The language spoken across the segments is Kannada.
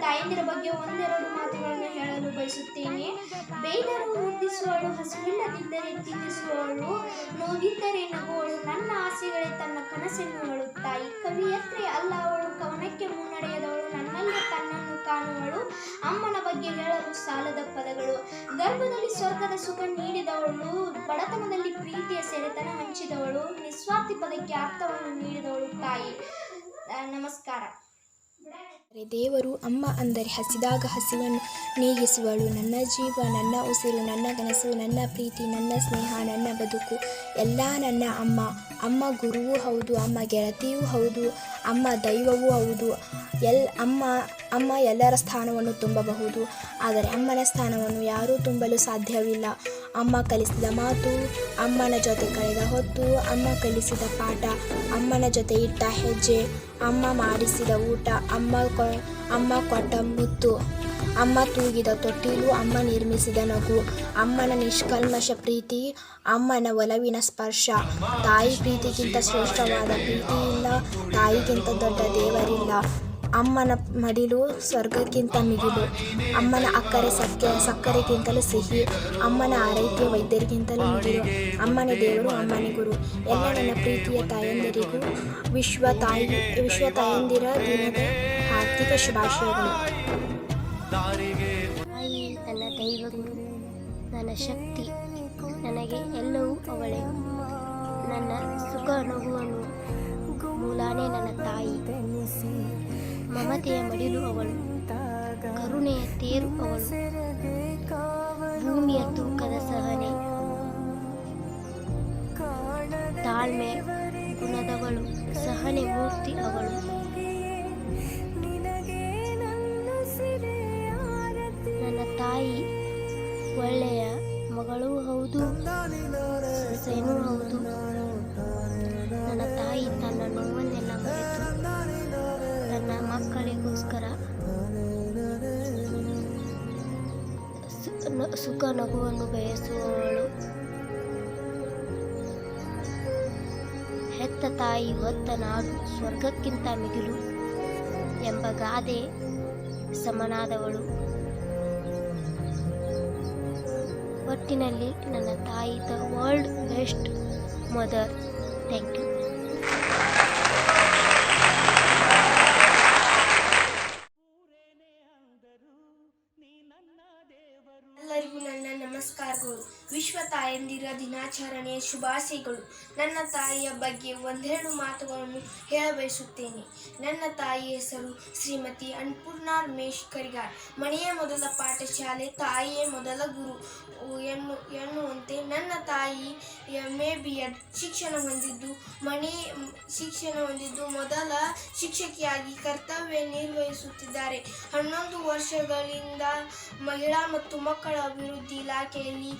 ತಾಯಂದಿರ ಬಗ್ಗೆ ಒಂದೆರಡು ಮಾತುಗಳನ್ನು ಹೇಳಲು ಬಯಸುತ್ತೇನೆ. ಬೇದರು ಮುದ್ದಿಸುವಳು ಹಸುವಿಲ್ಲದಿದ್ದರೆ ತಿನ್ನಿಸುವವಳು ನೋವಿದ್ದರೆ ನಗುವಳು. ನನ್ನ ಆಸೆಗಳೇ ತನ್ನ ಕನಸನ್ನು ತಾಯಿ ಕವಿಯತ್ರೆ ಅಲ್ಲ ಅವಳು. ಕವನಕ್ಕೆ ಮುನ್ನಡೆಯದವಳು, ನನ್ನಲ್ಲೇ ತನ್ನನ್ನು ಕಾಣುವಳು. ಅಮ್ಮನ ಬಗ್ಗೆ ಹೇಳಲು ಸಾಲದ ಪದಗಳು. ಗರ್ಭದಲ್ಲಿ ಸ್ವರ್ಗದ ಸುಖ ನೀಡಿದವಳು, ಬಡತನದಲ್ಲಿ ಪ್ರೀತಿಯ ಸೆರೆತನ ಹಂಚಿದವಳು. ನಿಸ್ವಾರ್ಥಿ ಪದಕ್ಕೆ ಅರ್ಥವನ್ನು ನೀಡಿದವಳು ತಾಯಿ. ನಮಸ್ಕಾರ. ದೇವರು ಅಮ್ಮ ಅಂದರೆ ಹಸಿದಾಗ ಹಸಿವನ್ನು ನೀಗಿಸುವಳು. ನನ್ನ ಜೀವ, ನನ್ನ ಉಸಿರು, ನನ್ನ ಕನಸು, ನನ್ನ ಪ್ರೀತಿ, ನನ್ನ ಸ್ನೇಹ, ನನ್ನ ಬದುಕು, ಎಲ್ಲ ನನ್ನ ಅಮ್ಮ. ಅಮ್ಮ ಗುರುವೂ ಹೌದು, ಅಮ್ಮ ಗೆಳತಿಯೂ ಹೌದು, ಅಮ್ಮ ದೈವವೂ ಹೌದು. ಎಲ್ ಅಮ್ಮ ಅಮ್ಮ ಎಲ್ಲರ ಸ್ಥಾನವನ್ನು ತುಂಬಬಹುದು. ಆದರೆ ಅಮ್ಮನ ಸ್ಥಾನವನ್ನು ಯಾರೂ ತುಂಬಲು ಸಾಧ್ಯವಿಲ್ಲ. ಅಮ್ಮ ಕಲಿಸಿದ ಮಾತು, ಅಮ್ಮನ ಜೊತೆ ಕಳೆದ ಹೊತ್ತು, ಅಮ್ಮ ಕಲಿಸಿದ ಪಾಠ, ಅಮ್ಮನ ಜೊತೆ ಇಟ್ಟ ಹೆಜ್ಜೆ, ಅಮ್ಮ ಮಾಡಿಸಿದ ಊಟ, ಅಮ್ಮ ಕೊ, ಅಮ್ಮ ಕೊಟ್ಟ ಮುತ್ತು, ಅಮ್ಮ ತೂಗಿದ ತೊಟ್ಟಿಲು, ಅಮ್ಮ ನಿರ್ಮಿಸಿದ ನಗು, ಅಮ್ಮನ ನಿಷ್ಕಲ್ಮಶ ಪ್ರೀತಿ, ಅಮ್ಮನ ಒಲವಿನ ಸ್ಪರ್ಶ. ತಾಯಿ ಪ್ರೀತಿಗಿಂತ ಶ್ರೇಷ್ಠವಾದ ಪ್ರೀತಿ ಇಲ್ಲ ತಾಯಿಗಿಂತ ದೊಡ್ಡ ದೇವರಿಲ್ಲ. ಅಮ್ಮನ ಮಡಿಲು ಸ್ವರ್ಗಕ್ಕಿಂತ ಮಿಗಿಲು. ಅಮ್ಮನ ಅಕ್ಕರೆ ಸಕ್ಕೆ ಸಕ್ಕರೆಗಿಂತಲೂ ಸಿಹಿ. ಅಮ್ಮನ ಆರೈಕೆ ವೈದ್ಯರಿಗಿಂತಲೂ ಮಿಗಿಲು. ಅಮ್ಮನೇ ದೇವರು, ಅಮ್ಮನೇ ಗುರು. ಎಲ್ಲ ನನ್ನ ಪ್ರೀತಿಯ ತಾಯಂದಿರಿಗೂ ವಿಶ್ವ ತಾಯಿ, ವಿಶ್ವ ತಾಯಂದಿರ ದಿನದ ಆರ್ಥಿಕ ಶುಭಾಶಯಗಳು. ನನ್ನ ನನ್ನ ಶಕ್ತಿ. ನನಗೆ ಎಲ್ಲವೂ ಅವಳೆ. ನನ್ನ ಸುಖ ಅನುಭವನು ಮೂಲಾನೇ ನನ್ನ ತಾಯಿ. ಮಮತೆಯ ಮಡಿಲು ಅವಳು. ಕರುಣೆಯ ತೇರು ಅವಳು. ಭೂಮಿಯ ತೂಕದ ಸಹನೆ. ತಾಳ್ಮೆ ಗುಣದವಳು ಸಹನೆ ಮೂರ್ತಿ ಅವಳು. ನನ್ನ ತಾಯಿ ಒಳ್ಳೆಯ ಮಗಳೂ ಹೌದು. ಸೊಸೆನೂ ಹೌದು. ನನ್ನ ತಾಯಿ ತನ್ನ ನೋವನ್ನೆಲ್ಲ ಮಕ್ಕಳಿಗೋಸ್ಕರ ಸುಖ ನಗುವನ್ನು ಬಯಸುವವಳು. ಹೆತ್ತ ತಾಯಿ ಹೊತ್ತ ನಾಡು ಸ್ವರ್ಗಕ್ಕಿಂತ ಮಿಗಿಲು ಎಂಬ ಗಾದೆ ಸಮನಾದವಳು. ಒಟ್ಟಿನಲ್ಲಿ ನನ್ನ ತಾಯಿ the world best mother. Thank you. ತಾಯಂದಿರ ದಿನಾಚರಣೆಯ ಶುಭಾಶಯಗಳು. ನನ್ನ ತಾಯಿಯ ಬಗ್ಗೆ ಒಂದೆರಡು ಮಾತುಗಳನ್ನು ಹೇಳಬಯಸುತ್ತೇನೆ. ನನ್ನ ತಾಯಿ ಹೆಸರು ಶ್ರೀಮತಿ ಅನ್ನಪೂರ್ಣ ರಮೇಶ್ ಕರಿಗಾರ್. ಮನೆಯ ಮೊದಲ ಪಾಠಶಾಲೆ ತಾಯಿಯೇ ಮೊದಲ ಗುರು ಎನ್ನು, ಎನ್ನುವಂತೆ ನನ್ನ ತಾಯಿ ಎಂ ಎ. ಬಿ. ಎಡ್. ಶಿಕ್ಷಣ ಹೊಂದಿದ್ದು, ಮನೆ, ಶಿಕ್ಷಣ ಹೊಂದಿದ್ದು ಮೊದಲ ಶಿಕ್ಷಕಿಯಾಗಿ ಕರ್ತವ್ಯ ನಿರ್ವಹಿಸುತ್ತಿದ್ದಾರೆ. ಹನ್ನೊಂದು ವರ್ಷಗಳಿಂದ ಮಹಿಳಾ ಮತ್ತು ಮಕ್ಕಳ ಅಭಿವೃದ್ಧಿ ಇಲಾಖೆಯಲ್ಲಿ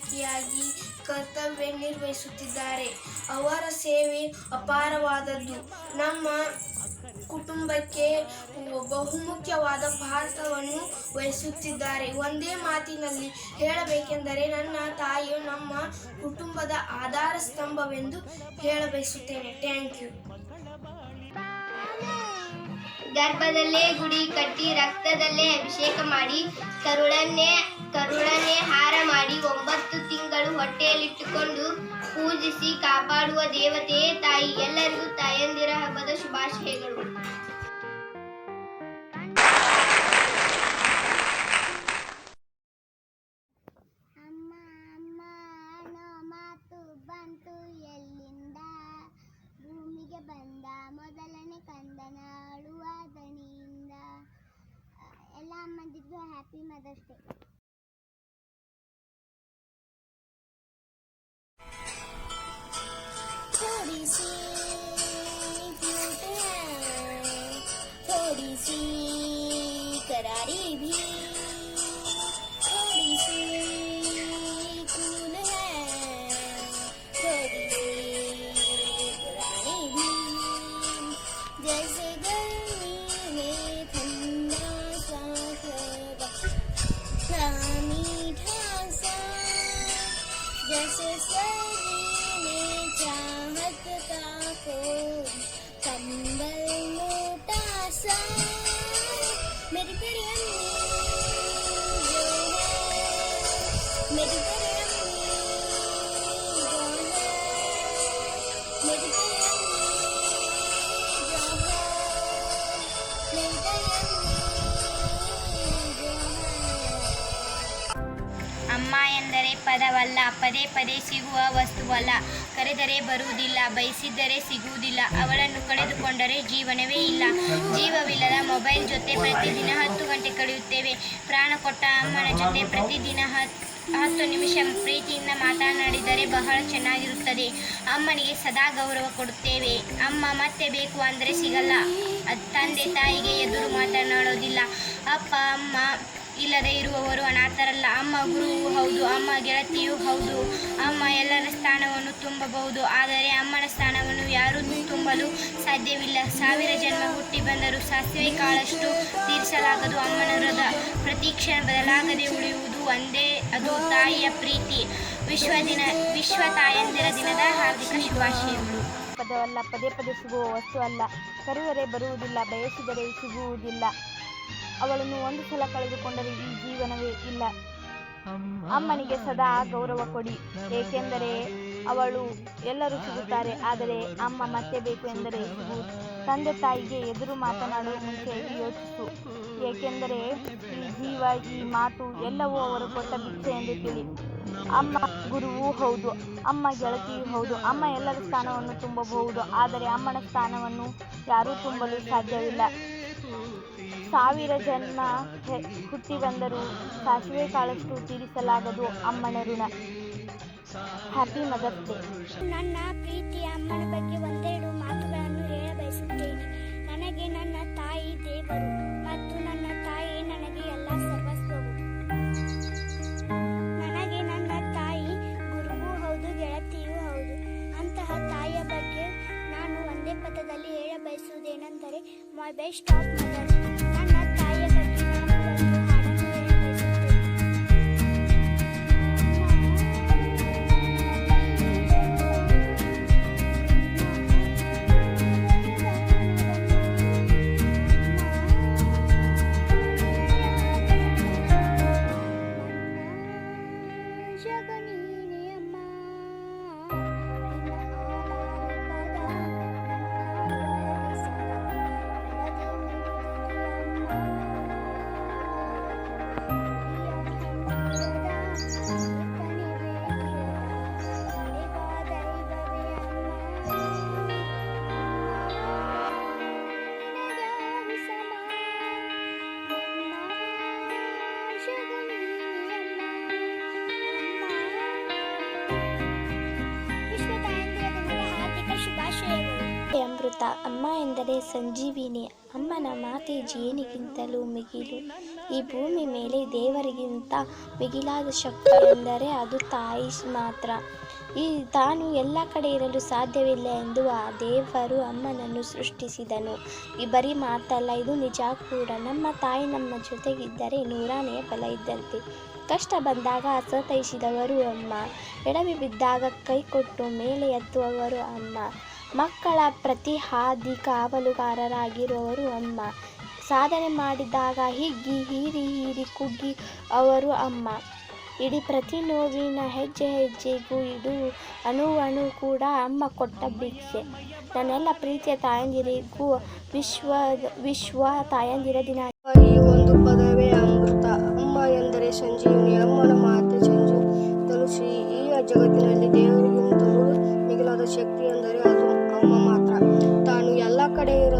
ಮೇಲ್ವಿಚಾರಕಿಯಾಗಿ ಕರ್ತವ್ಯ ನಿರ್ವಹಿಸುತ್ತಿದ್ದಾರೆ. ಅವರ ಸೇವೆ ಅಪಾರವಾದದ್ದು. ನಮ್ಮ ಕುಟುಂಬಕ್ಕೆ ಬಹುಮುಖ್ಯವಾದ ಪಾತ್ರವನ್ನು ವಹಿಸುತ್ತಿದ್ದಾರೆ. ಒಂದೇ ಮಾತಿನಲ್ಲಿ ಹೇಳಬೇಕೆಂದರೆ ನನ್ನ ತಾಯಿಯು ನಮ್ಮ ಕುಟುಂಬದ ಆಧಾರ ಸ್ತಂಭವೆಂದು ಹೇಳಬಯಸುತ್ತೇನೆ. Thank you. ಗರ್ಭದಲ್ಲೇ ಗುಡಿ ಕಟ್ಟಿ ರಕ್ತದಲ್ಲೇ ಅಭಿಷೇಕ ಮಾಡಿ ಕರುಳನ್ನೇ ಕರುಳನ್ನೇ ಹಾರ ಮಾಡಿ ಒಂಬತ್ತು ತಿಂಗಳು ಹೊಟ್ಟೆಯಲ್ಲಿಟ್ಟುಕೊಂಡು ಪೂಜಿಸಿ ಕಾಪಾಡುವ ದೇವತೆಯೇ ತಾಯಿ ಎಲ್ಲರಿಗೂ ತಾಯಂದಿರ ಹಬ್ಬದ ಶುಭಾಶಯಗಳು. ಅಮ್ಮ ಮಾತು ಬಂತು ಎಲ್ಲಿಂದ? ಭೂಮಿಗೆ ಬಂದ ಮೊದಲನೇ ಕಂದನ ಅಳುವ ಎಲ್ಲ ಅಮ್ಮಂದಿಗೂ ಹ್ಯಾಪಿ ಮದರ್ಸ್ ಡೇ भी थोड़ी सी कूल है, थोड़ी सी पुरानी भी, जैसे गर्मी में ठंडा सा मीठा सा जैसे ಅಮ್ಮ ಎಂದರೆ ಪದವಲ್ಲ, ಪದೇ ಪದೇ ಸಿಗುವ ವಸ್ತುವಲ್ಲ. ಕರೆದರೆ ಬರುವುದಿಲ್ಲ, ಬಯಸಿದ್ದರೆ ಸಿಗುವುದಿಲ್ಲ. ಅವಳನ್ನು ಕಳೆದುಕೊಂಡರೆ ಜೀವನವೇ ಇಲ್ಲ. ಜೀವವಿಲ್ಲದ ಮೊಬೈಲ್ ಜೊತೆ ಪ್ರತಿದಿನ ಹತ್ತು ಗಂಟೆ ಕಳೆಯುತ್ತೇವೆ. ಪ್ರಾಣ ಕೊಟ್ಟ ಅಮ್ಮನ ಜೊತೆ ಪ್ರತಿದಿನ ಹತ್ತು ಹತ್ತು ನಿಮಿಷ ಪ್ರೀತಿಯಿಂದ ಮಾತನಾಡಿದರೆ ಬಹಳ ಚೆನ್ನಾಗಿರುತ್ತದೆ. ಅಮ್ಮನಿಗೆ ಸದಾ ಗೌರವ ಕೊಡುತ್ತೇವೆ. ಅಮ್ಮ ಮತ್ತೆ ಬೇಕು ಅಂದರೆ ಸಿಗಲ್ಲ. ತಂದೆ ತಾಯಿಗೆ ಎದುರು ಮಾತನಾಡೋದಿಲ್ಲ. ಅಪ್ಪ, ಅಮ್ಮ ಇಲ್ಲದೆ ಇರುವವರು ಅನಾಥರಲ್ಲ. ಅಮ್ಮ ಗುರುವು ಹೌದು, ಅಮ್ಮ ಗೆಳತಿಯೂ ಹೌದು. ಅಮ್ಮ ಎಲ್ಲರ ಸ್ಥಾನವನ್ನು ತುಂಬಬಹುದು. ಆದರೆ ಅಮ್ಮನ ಸ್ಥಾನವನ್ನು ಯಾರೂ ತುಂಬಲು ಸಾಧ್ಯವಿಲ್ಲ. ಸಾವಿರ ಜನ್ಮ ಹುಟ್ಟಿ ಬಂದರೂ ಸಾಸಿವೆ ಕಾಳಷ್ಟು ತೀರಿಸಲಾಗದು. ಅಮ್ಮನ ಹೃದಯ ಬದಲಾಗದೆ ಉಳಿಯುವುದು. ಒಂದೇ, ಅದು ತಾಯಿಯ ಪ್ರೀತಿ. ವಿಶ್ವ ದಿನ, ವಿಶ್ವ ತಾಯಂದಿರ ದಿನದ ಹಾರ್ದಿಕ ಶುಭಾಶಯಗಳು. ಪದವಲ್ಲ, ಪದೇ ಪದೇ ಸಿಗುವ ವಸ್ತು ಅಲ್ಲ. ಕರೆದರೆ ಬರುವುದಿಲ್ಲ, ಬಯಸಿದರೆ ಸಿಗುವುದಿಲ್ಲ. ಅವಳನ್ನು ಒಂದು ಸಲ ಕಳೆದುಕೊಂಡರೆ ಈ ಜೀವನವೇ ಇಲ್ಲ. ಅಮ್ಮನಿಗೆ ಸದಾ ಗೌರವ ಕೊಡಿ. ಏಕೆಂದರೆ ಅವಳು ಎಲ್ಲರೂ ಸಿಗುತ್ತಾರೆ. ಆದರೆ ಅಮ್ಮ ಮತ್ತೆ ಬೇಕು ಎಂದರೆ ಸಿಗು ತಂದೆ ತಾಯಿಗೆ ಎದುರು ಮಾತನಾಡುವ ಮುಂಚೆ ಯೋಚಿಸು. ಏಕೆಂದರೆ ಈ ಜೀವ, ಈ ಮಾತು ಎಲ್ಲವೂ ಅವರು ಕೊಟ್ಟ ಭಿಕ್ಷೆ ಎಂದು ತಿಳಿ ಅಮ್ಮ ಗುರುವೂ ಹೌದು, ಅಮ್ಮ ಗೆಳತಿಯೂ ಹೌದು, ಅಮ್ಮ ಎಲ್ಲರ ಸ್ಥಾನವನ್ನು ತುಂಬಬಹುದು, ಆದರೆ ಅಮ್ಮನ ಸ್ಥಾನವನ್ನು ಯಾರೂ ತುಂಬಲು ಸಾಧ್ಯವಿಲ್ಲ. ಸಾವಿರ ಜನ್ಮ ಹುಟ್ಟಿ ಬಂದರೂ ಸಾಸಿವೆ ಕಾಳಷ್ಟು ತೀರಿಸಲಾಗದು ಅಮ್ಮನ ಋಣ. ಹ್ಯಾಪಿ ಮದರ್ಸ್ ಡೇ ನನ್ನ ಪ್ರೀತಿ ಅಮ್ಮನ ಬಗ್ಗೆ ಒಂದೆರಡು ಬಯಸುತ್ತೇನೆ ನನಗೆ ನನ್ನ ತಾಯಿ ದೇವರು ಮತ್ತು ನನ್ನ ತಾಯಿ ನನಗೆ ಎಲ್ಲ ಸರ್ವಸ್ವವು. ನನಗೆ ನನ್ನ ತಾಯಿ ಗುರುವೂ ಹೌದು, ಗೆಳತಿಯೂ ಹೌದು. ಅಂತಹ ತಾಯಿಯ ಬಗ್ಗೆ ನಾನು ಒಂದೇ ಪದದಲ್ಲಿ ಹೇಳ ಬಯಸುವುದೇನೆಂದರೆ ಮೈ ಬೆಸ್ಟ್ ಆಫ್ ಜಗನೀನೆ ಅಮ್ಮ ಅಮ್ಮ ಎಂದರೆ ಸಂಜೀವಿನಿ. ಅಮ್ಮನ ಮಾತೆ ಜೇನಿಗಿಂತಲೂ ಮಿಗಿಲು. ಈ ಭೂಮಿ ಮೇಲೆ ದೇವರಿಗಿಂತ ಮಿಗಿಲಾದ ಶಕ್ತಿ ಎಂದರೆ ಅದು ತಾಯಿ ಮಾತ್ರ. ಈ ತಾನು ಎಲ್ಲ ಕಡೆ ಇರಲು ಸಾಧ್ಯವಿಲ್ಲ ಎಂದು ಆ ದೇವರು ಅಮ್ಮನನ್ನು ಸೃಷ್ಟಿಸಿದನು. ಈ ಬರೀ ಮಾತಲ್ಲ, ಇದು ನಿಜ ಕೂಡ. ನಮ್ಮ ತಾಯಿ ನಮ್ಮ ಜೊತೆಗಿದ್ದರೆ ನೂರಾನೇ ಬಲ ಇದ್ದಂತೆ. ಕಷ್ಟ ಬಂದಾಗ ಅಸತೈಸಿದವರು ಅಮ್ಮ. ಎಡವಿ ಬಿದ್ದಾಗ ಕೈ ಕೊಟ್ಟು ಮೇಲೆ ಎತ್ತುವವರು ಅಮ್ಮ. ಮಕ್ಕಳ ಪ್ರತಿ ಹಾದಿ ಕಾವಲುಗಾರರಾಗಿರುವವರು ಅಮ್ಮ. ಸಾಧನೆ ಮಾಡಿದಾಗ ಹಿಗ್ಗಿ, ಹೀರಿ ಹೀರಿ ಕುಗ್ಗಿ ಅವರು ಅಮ್ಮ. ಇಡೀ ಪ್ರತಿ ನೋವಿನ ಹೆಜ್ಜೆ ಹೆಜ್ಜೆಗೂ ಇದು ಅಣು ಅಣು ಕೂಡ ಅಮ್ಮ ಕೊಟ್ಟ ಭಿಕ್ಷೆ. ನನ್ನೆಲ್ಲ ಪ್ರೀತಿಯ ತಾಯಂದಿರಿಗೂ ವಿಶ್ವ ವಿಶ್ವ ತಾಯಂದಿರ ದಿನ. ಈ ಒಂದು ಪದವೇ ಅಮೃತ. ಅಮ್ಮ ಎಂದರೆ ಸಂಜೀವಿನಿ, ಅಮ್ಮನ ಮಾತೆ ಸಂಜು ಈ ಜಗತ್ತಿನಲ್ಲಿ ಮಿಗಿಲಾದ ಶಕ್ತಿ ಕಡೆ ಇರ